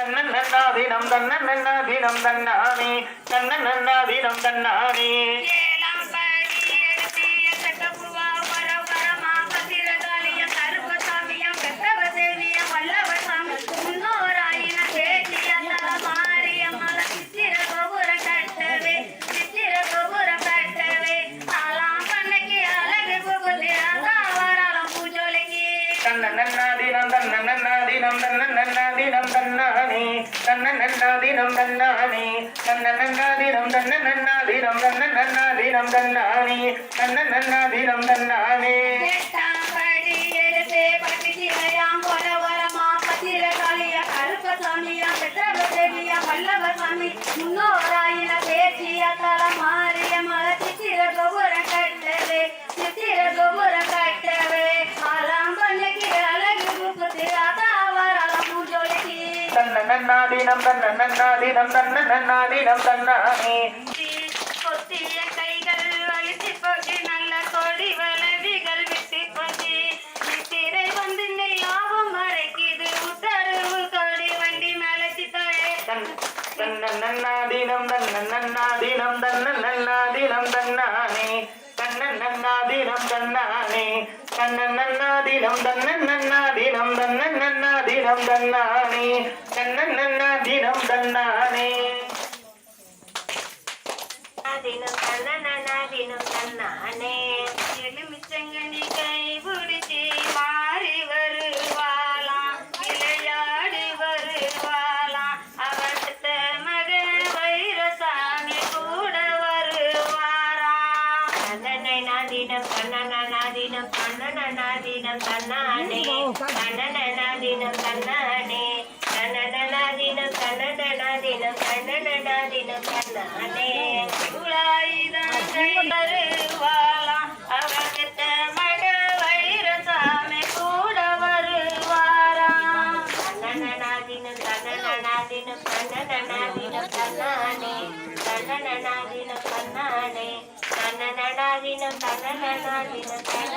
தன்னன்னாதீனம் தன்னன்னாதீனம் தன்னானே. தன்னன்னாதீனம் தன்னானே. ஏழாம் படி எடுத்திய சட்டப்புவா வர தினம் தன்னானே தன்ன நன்னா தினம் தன்னானே தன்ன நன்னா தினம் தன்ன நன்னா தினம் தன்ன நன்னா தினம் தன்னானே தன்ன நன்னா தினம் தன்னானே தன்னன்னாதீனம் தன்னன்னாதீனம் தன்னன்னாதீனம் தன்னன்னாதீனம் தன்னானே கொத்திய கைகள் வலிச்சு போச்சு நல்ல கொடி வளவிகள் விட்டு போச்சு நித்திரை வந்து லாபம் மறைக்குது உத்தரவு கொடி வண்டி மேல சித்தழே தன்னன்னாதீனம் தன்னன்னாதீனம் தன்னன்னாதீனம் தன்னானே தன்னன்னாதீனம் தன்னானே தன்னன்னாதீனம் தன்னன்னாதீனம் தன்னன்னாதீனம் தன்னானே தன்னன்னாதீனம் தன்னானே தினம் தன்னனா. தன்னானே தன்னனா தினம் தன்னனா. தினம் தன்னனா. தினம் தன்னானே குழாயுதம் கை வருவாளாம் அவகிட்ட மக வைரசாமி கூட வருவாராம். தன்னனா தினம் தன்னனா தன்னானே. தன்னனா தினம் தன்னனா தினம் தன்னனா